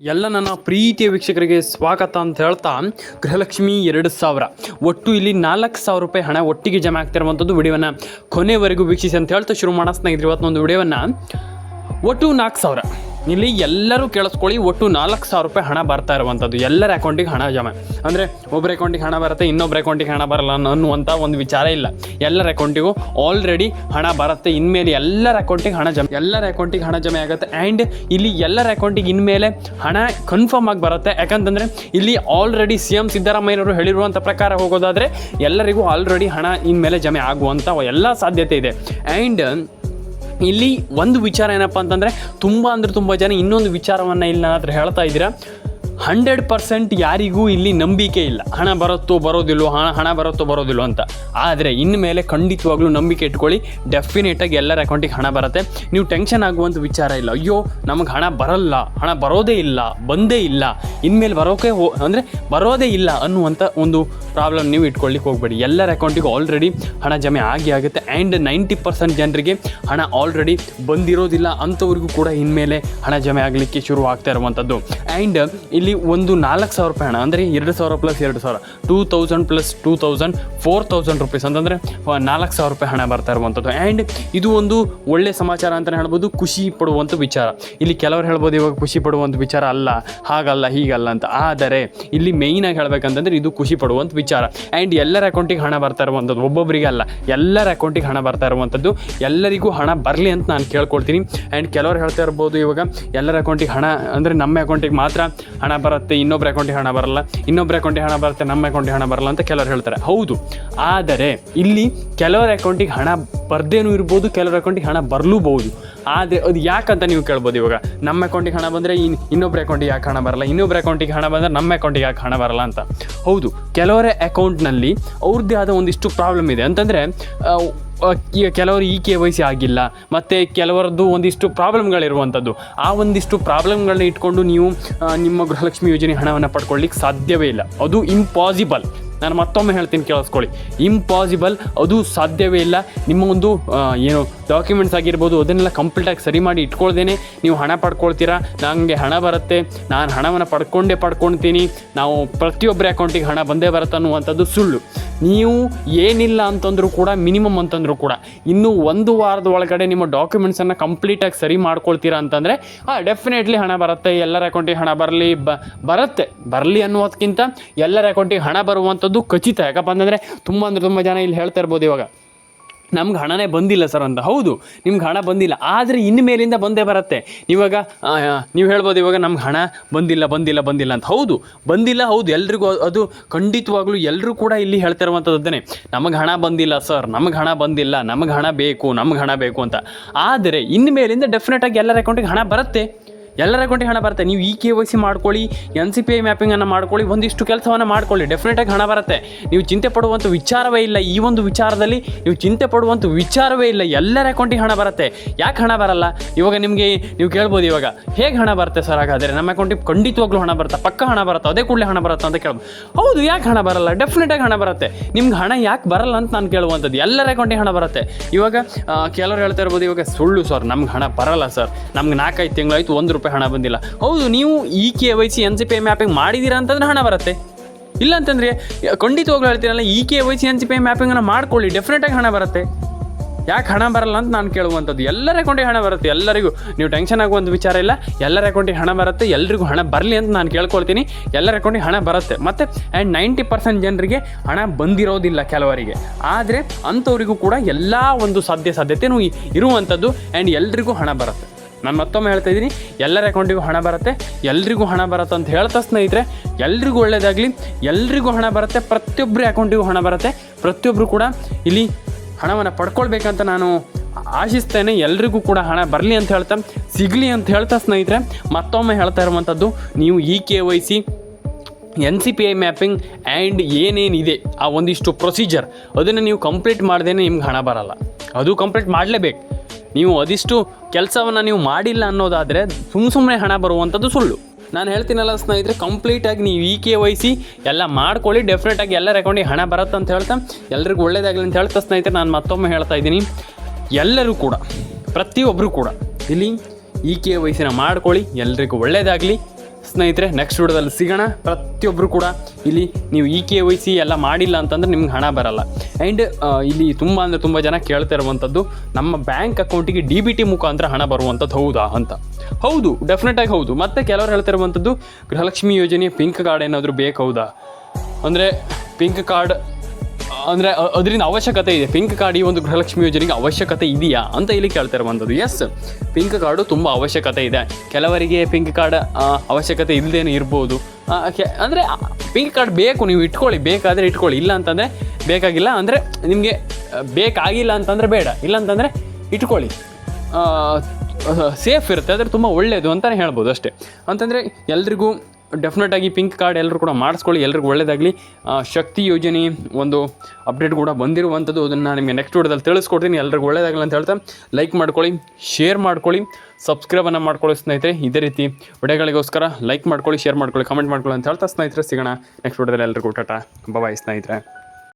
ಎಲ್ಲ ನನ್ನ ಪ್ರೀತಿಯ ವೀಕ್ಷಕರಿಗೆ ಸ್ವಾಗತ ಅಂತ ಹೇಳ್ತಾ ಗೃಹಲಕ್ಷ್ಮಿ ಎರಡು ಸಾವಿರ. ಒಟ್ಟು ಇಲ್ಲಿ ನಾಲ್ಕು ಸಾವಿರ ರೂಪಾಯಿ ಹಣ ಒಟ್ಟಿಗೆ ಜಮಾ ಆಗ್ತಿರುವಂಥದ್ದು ವಿಡಿಯೋನ ಕೊನೆವರೆಗೂ ವೀಕ್ಷಿಸಿ ಅಂತ ಹೇಳ್ತಾ ಶುರು ಮಾಡೋಣ ಸ್ನೇಹಿತರೆ ಇವತ್ತೊಂದು ವಿಡಿಯೋವನ್ನು ಒಟ್ಟು ನಾಲ್ಕು ಸಾವಿರ. ಇಲ್ಲಿ ಎಲ್ಲರೂ ಕೇಳಿಸ್ಕೊಳ್ಳಿ, ಒಟ್ಟು ನಾಲ್ಕು ಸಾವಿರ ರೂಪಾಯಿ ಹಣ ಬರ್ತಾ ಇರುವಂಥದ್ದು. ಎಲ್ಲರ ಅಕೌಂಟಿಗೆ ಹಣ ಜಮೆ. ಅಂದರೆ ಒಬ್ಬರ ಅಕೌಂಟಿಗೆ ಹಣ ಬರುತ್ತೆ ಇನ್ನೊಬ್ಬರ ಅಕೌಂಟಿಗೆ ಹಣ ಬರಲ್ಲ ಅನ್ನೋ- ಅನ್ನುವಂಥ ಒಂದು ವಿಚಾರ ಇಲ್ಲ. ಎಲ್ಲರ ಅಕೌಂಟಿಗೂ ಆಲ್ರೆಡಿ ಹಣ ಬರುತ್ತೆ, ಇನ್ಮೇಲೆ ಎಲ್ಲರ ಅಕೌಂಟಿಗೆ ಹಣ ಜಮೆ. ಎಲ್ಲರ ಅಕೌಂಟಿಗೆ ಹಣ ಜಮೆ ಆಗುತ್ತೆ ಆ್ಯಂಡ್ ಇಲ್ಲಿ ಎಲ್ಲರ ಅಕೌಂಟಿಗೆ ಇನ್ಮೇಲೆ ಹಣ ಕನ್ಫರ್ಮ್ ಆಗಿ ಬರುತ್ತೆ. ಯಾಕಂತಂದರೆ ಇಲ್ಲಿ ಆಲ್ರೆಡಿ ಸಿ ಎಂ ಸಿದ್ದರಾಮಯ್ಯನವರು ಹೇಳಿರುವಂಥ ಪ್ರಕಾರ ಹೋಗೋದಾದರೆ ಎಲ್ಲರಿಗೂ ಆಲ್ರೆಡಿ ಹಣ ಇನ್ಮೇಲೆ ಜಮೆ ಆಗುವಂಥ ಎಲ್ಲ ಸಾಧ್ಯತೆ ಇದೆ. ಆ್ಯಂಡ್ ಇಲ್ಲಿ ಒಂದು ವಿಚಾರ ಏನಪ್ಪ ಅಂತಂದರೆ ತುಂಬ ಅಂದರೆ ತುಂಬ ಜನ ಇನ್ನೊಂದು ವಿಚಾರವನ್ನು ಇಲ್ಲಿ ನನ್ನ ಹತ್ರ ಹೇಳ್ತಾ ಇದ್ದೀರಾ. ಹಂಡ್ರೆಡ್ ಪರ್ಸೆಂಟ್ ಯಾರಿಗೂ ಇಲ್ಲಿ ನಂಬಿಕೆ ಇಲ್ಲ. ಹಣ ಬರುತ್ತೋ ಬರೋದಿಲ್ಲೋ ಹಣ ಹಣ ಬರುತ್ತೋ ಬರೋದಿಲ್ಲೋ ಅಂತ. ಆದರೆ ಇನ್ಮೇಲೆ ಖಂಡಿತವಾಗ್ಲೂ ನಂಬಿಕೆ ಇಟ್ಕೊಳ್ಳಿ. ಡೆಫಿನೆಟಾಗಿ ಎಲ್ಲರ ಅಕೌಂಟಿಗೆ ಹಣ ಬರುತ್ತೆ. ನೀವು ಟೆನ್ಷನ್ ಆಗುವಂಥ ವಿಚಾರ ಇಲ್ಲ. ಅಯ್ಯೋ, ನಮಗೆ ಹಣ ಬರಲ್ಲ. ಹಣ ಬರೋದೇ ಇಲ್ಲ. ಬಂದೇ ಇಲ್ಲ. ಇನ್ಮೇಲೆ ಬರೋಕೆ ಹೋ, ಅಂದರೆ ಬರೋದೇ ಇಲ್ಲ ಅನ್ನುವಂಥ ಒಂದು ಪ್ರಾಬ್ಲಮ್ ನೀವು ಇಟ್ಕೊಳ್ಳಿಕ್ಕೆ ಹೋಗಬೇಡಿ. ಎಲ್ಲರ ಅಕೌಂಟಿಗೂ ಆಲ್ರೆಡಿ ಹಣ ಜಮೆ ಆಗಿ ಆಗುತ್ತೆ. ಆ್ಯಂಡ್ ನೈಂಟಿ ಪರ್ಸೆಂಟ್ ಜನರಿಗೆ ಹಣ ಆಲ್ರೆಡಿ ಬಂದಿರೋದಿಲ್ಲ ಅಂಥವ್ರಿಗೂ ಕೂಡ ಇನ್ಮೇಲೆ ಹಣ ಜಮೆ ಆಗಲಿಕ್ಕೆ ಶುರು ಆಗ್ತಾ ಇರುವಂಥದ್ದು. ಆ್ಯಂಡ್ ಇಲ್ಲಿ ಒಂದು ನಾಲ್ಕು ಸಾವಿರ ರೂಪಾಯಿ ಹಣ. ಅಂದರೆ ಎರಡು ಸಾವಿರ ಪ್ಲಸ್ ಎರಡು ಸಾವಿರ. Two thousand plus two thousand four thousand rupees ಅಂತಂದರೆ ನಾಲ್ಕು ಸಾವಿರ ರೂಪಾಯಿ ಹಣ ಬರ್ತಾ ಇರುವಂಥದ್ದು. ಆ್ಯಂಡ್ ಇದು ಒಂದು ಒಳ್ಳೆ ಸಮಾಚಾರ ಅಂತಲೇ ಹೇಳ್ಬೋದು, ಖುಷಿ ಪಡುವಂಥ ವಿಚಾರ. ಇಲ್ಲಿ ಕೆಲವರು ಹೇಳ್ಬೋದು, ಇವಾಗ ಖುಷಿ ಪಡುವಂಥ ವಿಚಾರ ಅಲ್ಲ, ಹಾಗಲ್ಲ, ಹೀಗಲ್ಲ ಅಂತ. ಆದರೆ ಇಲ್ಲಿ ಮೇಯ್ನಾಗಿ ಹೇಳ್ಬೇಕಂತಂದ್ರೆ ಇದು ಖುಷಿ ಪಡುವಂಥ ವಿಚಾರ. ಆ್ಯಂಡ್ ಎಲ್ಲರ ಅಕೌಂಟಿಗೆ ಹಣ ಬರ್ತಾ ಇರುವಂಥದ್ದು. ಒಬ್ಬೊಬ್ಬರಿಗೆ ಅಲ್ಲ, ಎಲ್ಲರ ಅಕೌಂಟಿಗೆ ಹಣ ಬರ್ತಾ ಇರುವಂಥದ್ದು. ಎಲ್ಲರಿಗೂ ಹಣ ಬರಲಿ ಅಂತ ನಾನು ಕೇಳ್ಕೊಳ್ತೀನಿ. ಆ್ಯಂಡ್ ಕೆಲವರು ಹೇಳ್ತಾ ಇರ್ಬೋದು ಇವಾಗ, ಎಲ್ಲರ ಅಕೌಂಟಿಗೆ ಹಣ, ಅಂದರೆ ನಮ್ಮ ಅಕೌಂಟಿಗೆ ಮಾತ್ರ ಹಣ ಬರುತ್ತೆ ಇನ್ನೊಬ್ಬರ ಅಕೌಂಟಿಗೆ ಹಣ ಬರಲ್ಲ ಇನ್ನೊಬ್ಬರ ಅಕೌಂಟಿಗೆ ಹಣ ಬರುತ್ತೆ, ನಮ್ಮ ಅಕೌಂಟಿಗೆ ಹಣ ಬರಲ್ಲ ಅಂತ ಕೆಲವರು ಹೇಳ್ತಾರೆ. ಹೌದು. ಆದರೆ ಇಲ್ಲಿ ಕೆಲವರ ಅಕೌಂಟಿಗೆ ಹಣ ಬರ್ದೇನೂ ಇರ್ಬೋದು, ಕೆಲವರ ಅಕೌಂಟಿಗೆ ಹಣ ಬರಲೂಬಹುದು. ಆದರೆ ಅದು ಯಾಕಂತ ನೀವು ಕೇಳ್ಬೋದು ಇವಾಗ? ನಮ್ಮ ಅಕೌಂಟಿಗೆ ಹಣ ಬಂದರೆ ಇನ್ ಇನ್ನೊಬ್ಬರ ಅಕೌಂಟಿಗೆ ಯಾಕೆ ಹಣ ಬರಲ್ಲ ಇನ್ನೊಬ್ಬರ ಅಕೌಂಟಿಗೆ ಹಣ ಬಂದರೆ ನಮ್ಮ ಅಕೌಂಟಿಗೆ ಯಾಕೆ ಹಣ ಬರಲ್ಲ ಅಂತ? ಹೌದು. ಕೆಲವರ ಅಕೌಂಟ್ನಲ್ಲಿ ಅವ್ರದ್ದೇ ಆದ ಒಂದಿಷ್ಟು ಪ್ರಾಬ್ಲಮ್ ಇದೆ. ಅಂತಂದರೆ ಈಗ ಕೆಲವರು ಈ ಕೆ ವೈ ಸಿ ಆಗಿಲ್ಲ, ಮತ್ತು ಕೆಲವರದ್ದು ಒಂದಿಷ್ಟು ಪ್ರಾಬ್ಲಮ್ಗಳಿರುವಂಥದ್ದು. ಆ ಒಂದಿಷ್ಟು ಪ್ರಾಬ್ಲಮ್ಗಳನ್ನ ಇಟ್ಕೊಂಡು ನೀವು ನಿಮ್ಮ ಗೃಹಲಕ್ಷ್ಮಿ ಯೋಜನೆ ಹಣವನ್ನು ಪಡ್ಕೊಳ್ಳಿಕ್ಕೆ ಸಾಧ್ಯವೇ ಇಲ್ಲ. ಅದು ಇಂಪಾಸಿಬಲ್ ನಾನು ಮತ್ತೊಮ್ಮೆ ಹೇಳ್ತೀನಿ ಕೇಳಿಸ್ಕೊಳ್ಳಿ. ಇಂಪಾಸಿಬಲ್ ಅದು ಸಾಧ್ಯವೇ ಇಲ್ಲ. ನಿಮ್ಮ ಒಂದು ಏನು ಡಾಕ್ಯುಮೆಂಟ್ಸ್ ಆಗಿರ್ಬೋದು, ಅದನ್ನೆಲ್ಲ ಕಂಪ್ಲೀಟಾಗಿ ಸರಿ ಮಾಡಿ ಇಟ್ಕೊಳ್ದೇನೆ ನೀವು ಹಣ ಪಡ್ಕೊಳ್ತೀರಾ? ನನಗೆ ಹಣ ಬರುತ್ತೆ. ನಾನು ಹಣವನ್ನು ಪಡ್ಕೊಂಡೇ ಪಡ್ಕೊಳ್ತೀನಿ. ನಾವು ಪ್ರತಿಯೊಬ್ಬರ ಅಕೌಂಟಿಗೆ ಹಣ ಬಂದೇ ಬರುತ್ತೆ ಅನ್ನುವಂಥದ್ದು ಸುಳ್ಳು. ನೀವು ಏನಿಲ್ಲ ಅಂತಂದರೂ ಕೂಡ ಮಿನಿಮಮ್ ಅಂತಂದರೂ ಕೂಡ, ಇನ್ನೂ ಒಂದು ವಾರದ ಒಳಗಡೆ ನಿಮ್ಮ ಡಾಕ್ಯುಮೆಂಟ್ಸನ್ನು ಕಂಪ್ಲೀಟಾಗಿ ಸರಿ ಮಾಡ್ಕೊಳ್ತೀರಾ ಅಂತಂದರೆ ಹಾಂ ಡೆಫಿನೆಟ್ಲಿ ಹಣ ಬರುತ್ತೆ, ಎಲ್ಲರ ಅಕೌಂಟಿಗೆ ಹಣ ಬರಲಿ, ಬ, ಬರುತ್ತೆ, ಬರಲಿ ಅನ್ನೋದಕ್ಕಿಂತ ಎಲ್ಲರ ಅಕೌಂಟಿಗೆ ಹಣ ಬರುವಂಥದ್ದು ಖಚಿತ. ಯಾಕಪ್ಪ ಅಂತಂದರೆ, ತುಂಬ ಅಂದರೆ ತುಂಬ ಜನ ಇಲ್ಲಿ ಹೇಳ್ತಾ ಇರ್ಬೋದು ಇವಾಗ. ನಮ್ಗೆ ಹಣನೇ ಬಂದಿಲ್ಲ ಸರ್ ಅಂತ. ಹೌದು, ನಿಮ್ಗೆ ಹಣ ಬಂದಿಲ್ಲ. ಆದರೆ ಇನ್ನು ಮೇಲಿಂದ ಬಂದೇ ಬರುತ್ತೆ. ಇವಾಗ ನೀವು ಹೇಳ್ಬೋದು ಇವಾಗ ನಮ್ಗೆ ಹಣ ಬಂದಿಲ್ಲ ಬಂದಿಲ್ಲ ಬಂದಿಲ್ಲ ಅಂತ. ಹೌದು, ಬಂದಿಲ್ಲ ಹೌದು. ಎಲ್ರಿಗೂ ಅದು ಖಂಡಿತವಾಗ್ಲೂ ಎಲ್ಲರೂ ಕೂಡ ಇಲ್ಲಿ ಹೇಳ್ತಾ ಇರುವಂಥದ್ದೇ ನಮಗೆ ಹಣ ಬಂದಿಲ್ಲ ಸರ್, ನಮಗೆ ಹಣ ಬಂದಿಲ್ಲ, ನಮಗೆ ಹಣ ಬೇಕು, ನಮ್ಗೆ ಹಣ ಬೇಕು ಅಂತ. ಆದರೆ ಇನ್ನು ಮೇಲಿಂದ ಡೆಫಿನೆಟಾಗಿ ಎಲ್ಲರ ಅಕೌಂಟಿಗೆ ಹಣ ಬರುತ್ತೆ. ಎಲ್ಲರ ಅಕೌಂಟಿಗೆ ಹಣ ಬರುತ್ತೆ. ನೀವು ಇ ಕೆ ವೈ ಸಿ ಮಾಡ್ಕೊಳ್ಳಿ ಎನ್ ಸಿ ಪಿ ಐ ಮ್ಯಾಪಿಂಗನ್ನು ಮಾಡ್ಕೊಳ್ಳಿ, ಒಂದಿಷ್ಟು ಕೆಲಸವನ್ನು ಮಾಡ್ಕೊಳ್ಳಿ. ಡೆಫಿನೆಟಾಗಿ ಹಣ ಬರುತ್ತೆ. ನೀವು ಚಿಂತೆ ಪಡುವಂಥ ವಿಚಾರವೇ ಇಲ್ಲ ಈ ಒಂದು ವಿಚಾರದಲ್ಲಿ. ನೀವು ಚಿಂತೆ ಪಡುವಂಥ ವಿಚಾರವೇ ಇಲ್ಲ. ಎಲ್ಲರ ಅಕೌಂಟಿಗೆ ಹಣ ಬರುತ್ತೆ. ಯಾಕೆ ಹಣ ಬರಲ್ಲ? ಇವಾಗ ನಿಮಗೆ ನೀವು ಕೇಳ್ಬೋದು ಇವಾಗ. ಹೇಗೆ ಹಣ ಬರುತ್ತೆ ಸರ್ ಹಾಗಾದರೆ? ನಮ್ಮ ಅಕೌಂಟಿಗೆ ಖಂಡಿತವಾಗ್ಲೂ ಹಣ ಬರುತ್ತೆ. ಪಕ್ಕ ಹಣ ಬರುತ್ತೆ. ಅದೇ ಕೂಡಲೇ ಹಣ ಬರುತ್ತೆ ಅಂತ ಕೇಳ್ಬೋದು. ಹೌದು, ಯಾಕೆ ಹಣ ಬರಲ್ಲ? ಡೆಫಿನೆಟಾಗಿ ಹಣ ಬರುತ್ತೆ. ನಿಮ್ಗೆ ಹಣ ಯಾಕೆ ಬರಲ್ಲ ಅಂತ ನಾನು ಕೇಳುವಂಥದ್ದು. ಎಲ್ಲರ ಅಕೌಂಟಿಗೆ ಹಣ ಬರುತ್ತೆ. ಇವಾಗ ಕೆಲವರು ಹೇಳ್ತಾ ಇರ್ಬೋದು ಇವಾಗ ಸುಳ್ಳು ಸರ್. ನಮ್ಗೆ ಹಣ ಬರಲ್ಲ ಸರ್. ನಮ್ಗೆ ನಾಲ್ಕೈದು ತಿಂಗಳಾಯ್ತು, ಒಂದು ರೂಪಾಯಿ ಹಣ ಬಂದಿಲ್ಲ. ಹೌದು, ನೀವು E K Y C, N C P mapping ಮಾಡಿದ್ದೀರಾ ಅಂತಂದ್ರೆ ಹಣ ಬರುತ್ತೆ. ಇಲ್ಲ ಅಂತಂದರೆ ಖಂಡಿತವಾಗ್ಲೂ ಹೇಳ್ತೀರಲ್ಲ E K Y C, N C P ಮ್ಯಾಪಿಂಗನ್ನು ಮಾಡ್ಕೊಳ್ಳಿ ಡೆಫಿನೆಟಾಗಿ ಹಣ ಬರುತ್ತೆ. ಯಾಕೆ ಹಣ ಬರಲ್ಲ ಅಂತ ನಾನು ಕೇಳುವಂಥದ್ದು. ಎಲ್ಲರ ಅಕೌಂಟಿಗೆ ಹಣ ಬರುತ್ತೆ. ಎಲ್ಲರಿಗೂ, ನೀವು ಟೆನ್ಷನ್ ಆಗುವಂಥ ವಿಚಾರ ಇಲ್ಲ. ಎಲ್ಲರ ಅಕೌಂಟಿಗೆ ಹಣ ಬರುತ್ತೆ, ಎಲ್ರಿಗೂ ಹಣ ಬರಲಿ ಅಂತ ನಾನು ಕೇಳ್ಕೊಳ್ತೀನಿ. ಎಲ್ಲರ ಅಕೌಂಟಿಗೆ ಹಣ ಬರುತ್ತೆ. ಮತ್ತು ಆ್ಯಂಡ್ ನೈಂಟಿ ಪರ್ಸೆಂಟ್ ಜನರಿಗೆ ಹಣ ಬಂದಿರೋದಿಲ್ಲ ಕೆಲವರಿಗೆ. ಆದರೆ, ಅಂಥವರಿಗೂ ಕೂಡ ಎಲ್ಲ ಒಂದು ಸಾಧ್ಯ ಸಾಧ್ಯತೆಯೂ ಇರುವಂಥದ್ದು ಆ್ಯಂಡ್ ಎಲ್ರಿಗೂ ಹಣ ಬರುತ್ತೆ. ನಾನು ಮತ್ತೊಮ್ಮೆ ಹೇಳ್ತಾ ಇದ್ದೀನಿ, ಎಲ್ಲರ ಅಕೌಂಟಿಗೂ ಹಣ ಬರುತ್ತೆ, ಎಲ್ರಿಗೂ ಹಣ ಬರುತ್ತೆ ಅಂತ ಹೇಳ್ತಾ ಸ್ನೇಹಿತರೆ, ಎಲ್ರಿಗೂ ಒಳ್ಳೆಯದಾಗಲಿ ಎಲ್ರಿಗೂ ಹಣ ಬರುತ್ತೆ ಪ್ರತಿಯೊಬ್ಬರ ಅಕೌಂಟಿಗೂ ಹಣ ಬರುತ್ತೆ ಪ್ರತಿಯೊಬ್ಬರು ಕೂಡ ಇಲ್ಲಿ ಹಣವನ್ನು ಪಡ್ಕೊಳ್ಬೇಕಂತ ನಾನು ಆಶಿಸ್ತೇನೆ, ಎಲ್ರಿಗೂ ಕೂಡ ಹಣ ಬರಲಿ ಅಂತ ಹೇಳ್ತಾ, ಸಿಗಲಿ ಅಂತ ಹೇಳ್ತಾ ಸ್ನೇಹಿತರೆ, ಮತ್ತೊಮ್ಮೆ ಹೇಳ್ತಾ ಇರುವಂಥದ್ದು ನೀವು E K Y C, N C P I mapping and ಏನೇನಿದೆ, ಆ ಒಂದಿಷ್ಟು ಪ್ರೊಸೀಜರ್, ಅದನ್ನು ನೀವು ಕಂಪ್ಲೀಟ್ ಮಾಡ್ದೇ ನಿಮ್ಗೆ ಹಣ ಬರಲ್ಲ. ಅದು ಕಂಪ್ಲೀಟ್ ಮಾಡಲೇಬೇಕು. ನೀವು ಅದಿಷ್ಟು ಕೆಲಸವನ್ನು ನೀವು ಮಾಡಿಲ್ಲ ಅನ್ನೋದಾದರೆ ಸುಮ್ಮ ಸುಮ್ಮನೆ ಹಣ ಬರುವಂಥದ್ದು ಸುಳ್ಳು. ನಾನು ಹೇಳ್ತೀನಲ್ಲ ಸ್ನೇಹಿತರೆ, ಕಂಪ್ಲೀಟಾಗಿ ನೀವು ಇ ಕೆ ವೈ ಸಿ ಎಲ್ಲ ಮಾಡ್ಕೊಳ್ಳಿ ಡೆಫಿನೆಟಾಗಿ ಎಲ್ಲರ ಅಕೌಂಟಿಗೆ ಹಣ ಬರುತ್ತೆ ಅಂತ ಹೇಳ್ತಾ, ಎಲ್ರಿಗೂ ಒಳ್ಳೇದಾಗಲಿ ಅಂತ ಹೇಳ್ತಾ ಸ್ನೇಹಿತರೆ, ನಾನು ಮತ್ತೊಮ್ಮೆ ಹೇಳ್ತಾ ಇದ್ದೀನಿ. ಎಲ್ಲರೂ ಕೂಡ ಪ್ರತಿಯೊಬ್ಬರು ಕೂಡ, ಇಲ್ಲಿ ಇ ಕೆ ವೈ ಮಾಡ್ಕೊಳ್ಳಿ, ಎಲ್ರಿಗೂ ಒಳ್ಳೇದಾಗಲಿ. ಸ್ನೇಹಿತರೆ ನೆಕ್ಸ್ಟ್ ವಿಡಿಯೋದಲ್ಲಿ ಸಿಗೋಣ. ಪ್ರತಿಯೊಬ್ಬರು ಕೂಡ ಇಲ್ಲಿ ನೀವು ಇ ಕೆ ವೈ ಸಿ ಎಲ್ಲ ಮಾಡಿಲ್ಲ ಅಂತಂದ್ರೆ ನಿಮ್ಗೆ ಹಣ ಬರಲ್ಲ. ಆ್ಯಂಡ್ ಇಲ್ಲಿ ತುಂಬ ಅಂದರೆ ತುಂಬ ಜನ ಕೇಳ್ತಾ ಇರುವಂಥದ್ದು ನಮ್ಮ ಬ್ಯಾಂಕ್ ಅಕೌಂಟಿಗೆ ಡಿ ಬಿ ಟಿ ಮುಖಾಂತರ ಹಣ ಬರುವಂಥದ್ದು ಹೌದಾ ಅಂತ. ಹೌದು ಡೆಫಿನೆಟಾಗಿ ಹೌದು. ಮತ್ತು ಕೆಲವರು ಹೇಳ್ತಿರುವಂಥದ್ದು ಗೃಹಲಕ್ಷ್ಮಿ ಯೋಜನೆ ಪಿಂಕ್ ಕಾರ್ಡ್ ಏನಾದರೂ ಬೇಕು ಹೌದಾ? ಅಂದರೆ ಪಿಂಕ್ ಕಾರ್ಡ್ ಅಂದರೆ ಅದರಿಂದ ಅವಶ್ಯಕತೆ ಇದೆ. ಪಿಂಕ್ ಕಾರ್ಡ್ ಈ ಒಂದು ಗೃಹಲಕ್ಷ್ಮಿ ಯೋಜನೆಗೆ ಅವಶ್ಯಕತೆ ಇದೆಯಾ ಅಂತ ಇಲ್ಲಿ ಕೇಳ್ತಾ ಇರುವಂಥದ್ದು. ಎಸ್ ಪಿಂಕ್ ಕಾರ್ಡು ತುಂಬ ಅವಶ್ಯಕತೆ ಇದೆ. ಕೆಲವರಿಗೆ ಪಿಂಕ್ ಕಾರ್ಡ್ ಅವಶ್ಯಕತೆ ಇಲ್ಲದೇನೆ ಇರ್ಬೋದು. ಅಂದರೆ ಪಿಂಕ್ ಕಾರ್ಡ್ ಬೇಕು, ನೀವು ಇಟ್ಕೊಳ್ಳಿ. ಬೇಕಾದರೆ ಇಟ್ಕೊಳ್ಳಿ. ಇಲ್ಲ ಅಂತಂದರೆ ಬೇಕಾಗಿಲ್ಲ ಅಂದರೆ ನಿಮಗೆ ಬೇಕಾಗಿಲ್ಲ ಅಂತಂದರೆ ಬೇಡ. ಇಲ್ಲ ಅಂತಂದರೆ ಇಟ್ಕೊಳ್ಳಿ. ಸೇಫ್ ಇರುತ್ತೆ. ಆದರೆ ತುಂಬ ಒಳ್ಳೆಯದು ಅಂತಲೇ ಹೇಳ್ಬೋದು ಅಷ್ಟೇ. ಅಂತಂದರೆ ಎಲ್ರಿಗೂ ಡೆಫಿನೆಟಾಗಿ ಪಿಂಕ್ ಕಾರ್ಡ್ ಎಲ್ಲರೂ ಕೂಡ ಮಾಡಿಸ್ಕೊಳ್ಳಿ, ಎಲ್ರಿಗೂ ಒಳ್ಳೆಯದಾಗಲಿ ಶಕ್ತಿ ಯೋಜನೆ ಒಂದು ಅಪ್ಡೇಟ್ ಕೂಡ ಬಂದಿರುವಂಥದ್ದು. ಅದನ್ನು ನಿಮಗೆ ನೆಕ್ಸ್ಟ್ ವಿಡಿಯೋದಲ್ಲಿ ತಿಳಿಸ್ಕೊಡ್ತೀನಿ. ಎಲ್ರಿಗೂ ಒಳ್ಳೆಯದಾಗಲಿ ಅಂತ ಹೇಳ್ತಾ ಲೈಕ್ ಮಾಡ್ಕೊಳ್ಳಿ ಶೇರ್ ಮಾಡ್ಕೊಳ್ಳಿ ಸಬ್ಸ್ಕ್ರೈಬನ್ನು ಮಾಡ್ಕೊಳ್ಳಿ ಸ್ನೇಹಿತರೆ. ಇದೇ ರೀತಿ ವಿಡಿಯೋಗಳಿಗೋಸ್ಕರ ಲೈಕ್ ಮಾಡ್ಕೊಳ್ಳಿ ಶೇರ್ ಮಾಡ್ಕೊಳ್ಳಿ ಕಮೆಂಟ್ ಮಾಡ್ಕೊಳ್ಳಿ ಅಂತ ಹೇಳ್ತಾ ಸ್ನೇಹಿತರೆ, ಸಿಗೋಣ ನೆಕ್ಸ್ಟ್ ವಿಡಿಯೋದಲ್ಲಿ ಎಲ್ರಿಗೂ. ಟಾಟಾ ಬಾಯ್ ಸ್ನೇಹಿತರೆ.